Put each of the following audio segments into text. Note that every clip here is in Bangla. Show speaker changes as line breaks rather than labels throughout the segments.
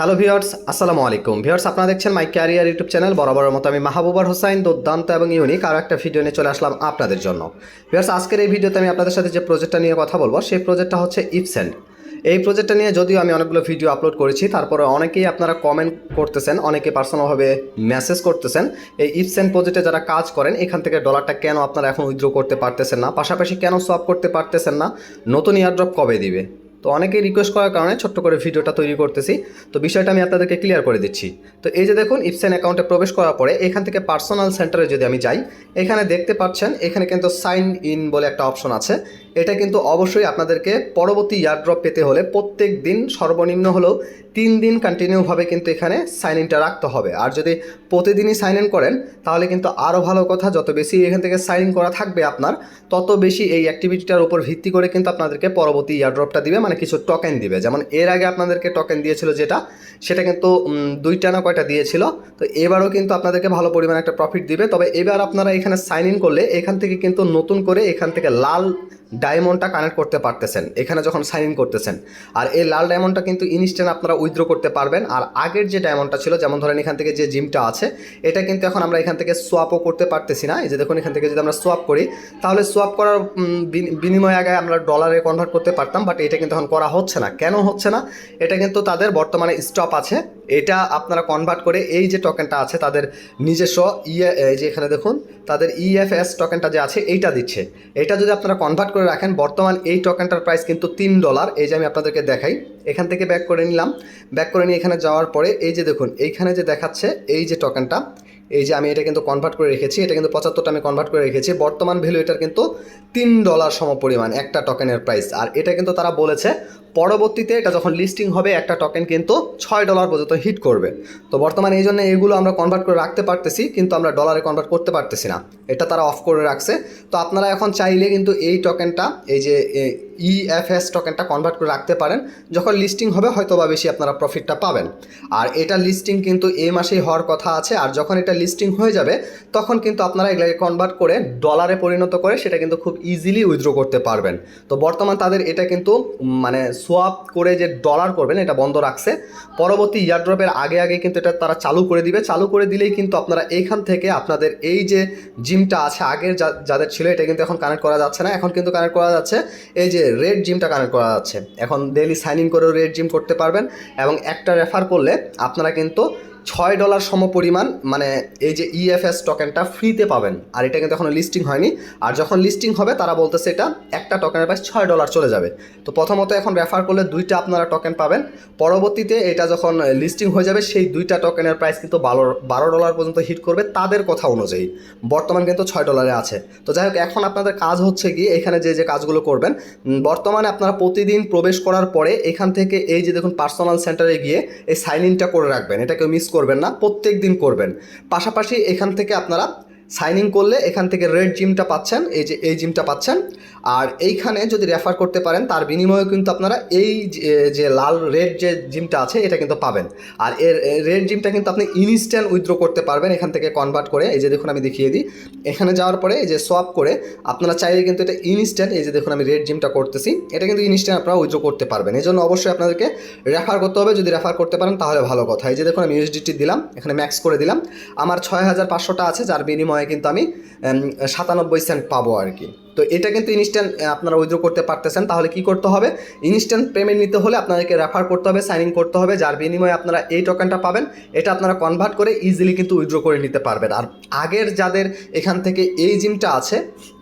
হ্যালো ভিউয়ার্স আসসালামু আলাইকুম ভিউয়ার্স আপনারা দেখছেন মাই ক্যারিয়ার ইউটিউব চ্যানেল বরাবরের মতো আমি মাহবুবার হোসাইন, দুর্দান্ত এবং ইউনিক আরও একটা ভিডিও নিয়ে চলে আসলাম আপনাদের জন্য। ভিউয়ার্স আজকের এই ভিডিওতে আমি আপনাদের সাথে যে প্রজেক্টটা নিয়ে কথা বলব, সেই প্রজেক্টটা হচ্ছে ইপসেন্ট এই প্রজেক্টটা নিয়ে যদিও আমি অনেকগুলো ভিডিও আপলোড করেছি, তারপরে অনেকেই আপনারা কমেন্ট করতেছেন, অনেকে পার্সোনালভাবে মেসেজ করতেছেন। এই ইপসেন্ট প্রজেক্টে যারা কাজ করেন, এখান থেকে ডলারটা কেন আপনারা এখন উইথড্র করতে পারতেছেন না? পাশাপাশি কেন সোয়াপ করতে পারতেছেন না? নতুন ইয়ারড্রপ কবে দিবে? তো অনেকেই রিকোয়েস্ট করার কারণে ছোট্ট করে ভিডিওটা তৈরি করতেছি। তো বিষয়টা আমি আপনাদেরকে ক্লিয়ার করে দিচ্ছি। তো এই যে দেখুন ইপসেন অ্যাকাউন্টে প্রবেশ করার পরে এখান থেকে পার্সোনাল সেন্টারে যদি আমি যাই, এখানে দেখতে পাচ্ছেন, এখানে কিন্তু সাইন ইন বলে একটা অপশন আছে। এটা কিন্তু অবশ্যই আপনাদেরকে পরবর্তী ইয়ারড্রপ পেতে হলে প্রত্যেক দিন সর্বনিম্ন হলেও তিন দিন কন্টিনিউভাবে কিন্তু এখানে সাইন ইনটা রাখতে হবে। আর যদি প্রতিদিনই সাইন ইন করেন, তাহলে কিন্তু আরও ভালো কথা, যত বেশি এখান থেকে সাইন ইন করা থাকবে আপনার, তত বেশি এই অ্যাক্টিভিটিটার উপর ভিত্তি করে কিন্তু আপনাদেরকে পরবর্তী ইয়ারড্রপটা দিবে মানে কিছু টোকেন দিবে। যেমন এর আগে আপনাদেরকে টোকেন দিয়েছিল যেটা, সেটা কিন্তু দুইটা না কয়টা দিয়েছিল, তো এবারও কিন্তু আপনাদেরকে ভালো পরিমাণে একটা প্রফিট দিবে। তবে এবার আপনারা এখানে সাইন ইন করলে এখান থেকে কিন্তু নতুন করে এখান থেকে লাল ডায়মন্ডটা কানেক্ট করতে পারতেছেন, এখানে যখন সাইন ইন করতেছেন। আর এই লাল ডায়মন্ডটা কিন্তু ইনস্ট্যান্ট আপনারা উইথড্র করতে পারবেন। আর আগের যে ডায়মন্ডটা ছিল, যেমন ধরেন এখান থেকে যে জিমটা আছে, এটা কিন্তু এখন আমরা এখান থেকে সোয়াপও করতে পারতেছি না। এই যে দেখুন, এখান থেকে যদি আমরা সোয়াপ করি, তাহলে সোয়াপ করার বিনিময়ে আগে আমরা ডলারে কনভার্ট করতে পারতাম। বাট এটা কিন্তু এখন করা হচ্ছে না। কেন হচ্ছে না? এটা কিন্তু তাদের বর্তমানে স্টপ আছে। এটা আপনারা কনভার্ট করে এই যে টোকেনটা আছে তাদের নিজস্ব ইয়ে এই যে এখানে দেখুন, তাদের ইএফএস টোকেনটা যে আছে এইটা দিচ্ছে। এটা যদি আপনারা কনভার্ট করে রাখেন, বর্তমান এই টোকেনটার প্রাইস কিন্তু তিন ডলার এই যে আমি আপনাদেরকে দেখাই, এখান থেকে ব্যাক করে নিলাম। ব্যাক করে নিয়ে এখানে যাওয়ার পরে এই যে দেখুন, এইখানে যে দেখাচ্ছে এই যে টোকেনটা এই যে আমি এটা কিন্তু কনভার্ট করে রেখেছি, এটা কিন্তু পঁচাত্তরটা আমি কনভার্ট করে রেখেছি, বর্তমান ভ্যালু এটার কিন্তু তিন ডলার সম পরিমাণ একটা টোকেনের প্রাইস আর এটা কিন্তু তারা বলেছে, পরবর্তীতে এটা যখন লিস্টিং হবে, একটা টোকেন কিন্তু ছয় ডলার পর্যন্ত হিট করবে। তো বর্তমানে এই জন্য এগুলো আমরা কনভার্ট করে রাখতে পারতেছি, কিন্তু আমরা ডলারে কনভার্ট করতে পারতেছি না। এটা তারা অফ করে রাখছে। তো আপনারা এখন চাইলে কিন্তু এই টোকেনটা এই যে ইএফএস টোকেনটা কনভার্ট করে রাখতে পারেন। যখন লিস্টিং হবে হয়তো বা বেশি আপনারা প্রফিটটা পাবেন। আর এটা লিস্টিং কিন্তু এই মাসেই হওয়ার কথা আছে। আর যখন এটা লিস্টিং হয়ে যাবে, তখন কিন্তু আপনারা এগুলোকে কনভার্ট করে ডলারে পরিণত করে সেটা কিন্তু খুব ইজিলি উইথড্র করতে পারবেন। তো বর্তমান তাদের এটা কিন্তু মানে সোয়াপ করে যে ডলার করবেন, এটা বন্ধ রাখছে। পরবর্তী ইয়ারড্রপের আগে আগে কিন্তু এটা তারা চালু করে দিবে। চালু করে দিলেই কিন্তু আপনারা এইখান থেকে আপনাদের এই যে জিমটা আছে, আগের যাদের ছিল, এটা কিন্তু এখন কানেক্ট করা যাচ্ছে না। এখন কিন্তু কানেক্ট করা যাচ্ছে। এই যে রেড জিমটা কানেক্ট করা যাচ্ছে এখন ডেলি সাইন ইন করেও রেড জিম করতে পারবেন এবং একটা রেফার করলে আপনারা কিন্তু ছয় ডলার সম পরিমাণ মানে এই যে ইএফএস টোকেনটা ফ্রিতে পাবেন। আর এটা কিন্তু এখনও লিস্টিং হয়নি। আর যখন লিস্টিং হবে, তারা বলতেছে এটা একটা টোকেনের প্রাইস ছয় ডলার চলে যাবে। তো প্রথমত এখন রেফার করলে দুইটা আপনারা টোকেন পাবেন। পরবর্তীতে এটা যখন লিস্টিং হয়ে যাবে, সেই দুইটা টোকেনের প্রাইস কিন্তু বারো বারো ডলার পর্যন্ত হিট করবে তাদের কথা অনুযায়ী। বর্তমান কিন্তু ছয় ডলারে আছে। তো যাই হোক, এখন আপনাদের কাজ হচ্ছে কি, এখানে যে যে কাজগুলো করবেন বর্তমানে আপনারা প্রতিদিন প্রবেশ করার পরে এখান থেকে এই যে দেখুন পার্সোনাল সেন্টারে গিয়ে এই সাইন ইনটা করে রাখবেন। এটা কেউ মিস করবেন না প্রত্যেক দিন করবেন। পাশাপাশি এখান থেকে আপনারা সাইন ইন করলে এখান থেকে রেড জিমটা পাচ্ছেন, এই যে এই জিমটা পাচ্ছেন। আর এইখানে যদি রেফার করতে পারেন, তার বিনিময়ে কিন্তু আপনারা এই যে- লাল, রেড যে জিমটা আছে, এটা কিন্তু পাবেন। আর এর রেড জিমটা কিন্তু আপনি ইনস্ট্যান্ট উইথড্র করতে পারবেন এখান থেকে কনভার্ট করে। এই যে দেখুন আমি দেখিয়ে দিই। এখানে যাওয়ার পরে এই যে সোয়াপ করে, আপনারা চাইলে কিন্তু এটা ইনস্ট্যান্ট এই যে দেখুন আমি রেড জিমটা করতেছি, এটা কিন্তু ইনস্ট্যান্ট আপনারা উইথড্র করতে পারবেন। এই জন্য অবশ্যই আপনাদেরকে রেফার করতে হবে। যদি রেফার করতে পারেন, তাহলে ভালো কথা। এই যে দেখুন আমি ইউএসডিটি দিলাম, এখানে ম্যাক্স করে দিলাম। আমার ছয় হাজার পাঁচশোটা আছে, যার বিনিময়ে কিন্তু আমি সাতানব্বই সেন্ট পাবো আর কি। তো এটা কিন্তু ইনস্ট্যান্ট আপনারা উইথড্র করতে পারতেছেন। তাহলে কি করতে হবে? ইনস্ট্যান্ট পেমেন্ট নিতে হলে আপনাদেরকে রেফার করতে হবে সাইন ইন করতে হবে, যার বিনিময়ে আপনারা এই টোকেনটা পাবেন। এটা আপনারা কনভার্ট করে ইজিলি কিন্তু উইথড্র করে নিতে পারবেন। আর আগের যাদের এখান থেকে এই জিমটা আছে,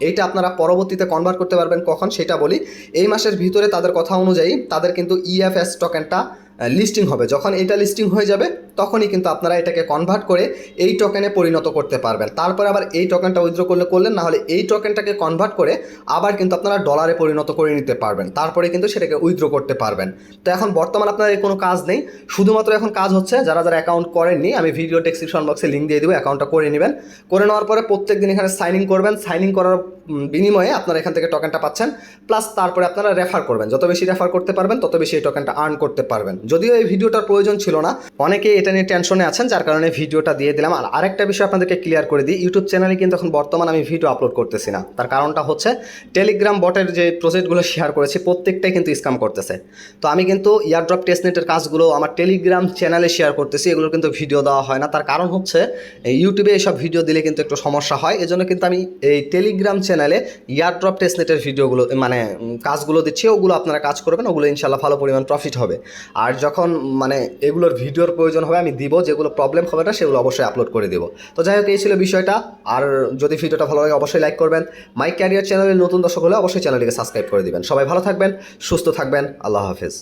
এইটা আপনারা পরবর্তীতে কনভার্ট করতে পারবেন। কখন? সেটা বলি। এই মাসের ভিতরে তাদের কথা অনুযায়ী তাদের কিন্তু ইএফএস টোকেনটা লিস্টিং হবে। যখন এটা লিস্টিং হয়ে যাবে, তখনই কিন্তু আপনারা এটাকে কনভার্ট করে এই টোকেনে পরিণত করতে পারবেন। তারপরে আবার এই টোকেনটা উইথড্র করলে, করলেন, না হলে এই টোকেনটাকে কনভার্ট করে আবার কিন্তু আপনারা ডলারে পরিণত করে নিতে পারবেন। তারপরে কিন্তু সেটাকে উইথড্র করতে পারবেন। তো এখন বর্তমানে আপনার কোনো কাজ নেই। শুধুমাত্র এখন কাজ হচ্ছে, যারা যারা অ্যাকাউন্ট করেননি, আমি ভিডিও ডেসক্রিপশন বক্সে লিঙ্ক দিয়ে দেবো অ্যাকাউন্টটা করে নেবেন। করে নেওয়ার পরে প্রত্যেক দিন এখানে সাইন ইন করবেন। সাইন ইন করার বিনিময়ে আপনারা এখান থেকে টোকেনটা পাচ্ছেন প্লাস তারপরে আপনারা রেফার করবেন। যত বেশি রেফার করতে পারবেন, তত বেশি এই টোকেনটা আর্ন করতে পারবেন। যদিও এই ভিডিওটার প্রয়োজন ছিল না অনেকে এটা নিয়ে টেনশনে আছেন, যার কারণে ভিডিওটা দিয়ে দিলাম। আর আরেকটা বিষয় আপনাদেরকে ক্লিয়ার করে দিই ইউটিউব চ্যানেলে কিন্তু এখন বর্তমান আমি ভিডিও আপলোড করতেছি না। তার কারণটা হচ্ছে টেলিগ্রাম বটের যে প্রজেক্টগুলো শেয়ার করেছি, প্রত্যেকটাই কিন্তু স্ক্যাম করতেছে। তো আমি কিন্তু ইয়ারড্রপ টেস্টনেটের কাজগুলো আমার টেলিগ্রাম চ্যানেলে শেয়ার করতেছি, এগুলো কিন্তু ভিডিও দেওয়া হয় না। তার কারণ হচ্ছে ইউটিউবে এইসব ভিডিও দিলে কিন্তু একটু সমস্যা হয়। এজন্য কিন্তু আমি এই টেলিগ্রাম চ্যানেলে ইয়ারড্রপ টেস্টনেটের ভিডিওগুলো মানে কাজগুলো দিচ্ছি, ওগুলো আপনারা কাজ করবেন, ওগুলো ইনশাল্লাহ ভালো পরিমাণ প্রফিট হবে। আর যখন মানে এগুলোর ভিডিওর প্রয়োজন হবে, আমি দিব, যেগুলো প্রবলেম হবে না, সেগুলো অবশ্যই আপলোড করে দিব। তো যাই হোক, এই ছিল বিষয়টা। আর যদি ভিডিওটা ভালো লাগে, অবশ্যই লাইক করবেন। মাই ক্যারিয়ার চ্যানেলের নতুন দর্শক হলে অবশ্যই চ্যানেলটিকে সাবস্ক্রাইব করে দেবেন। সবাই ভালো থাকবেন, সুস্থ থাকবেন, আল্লাহ হাফেজ।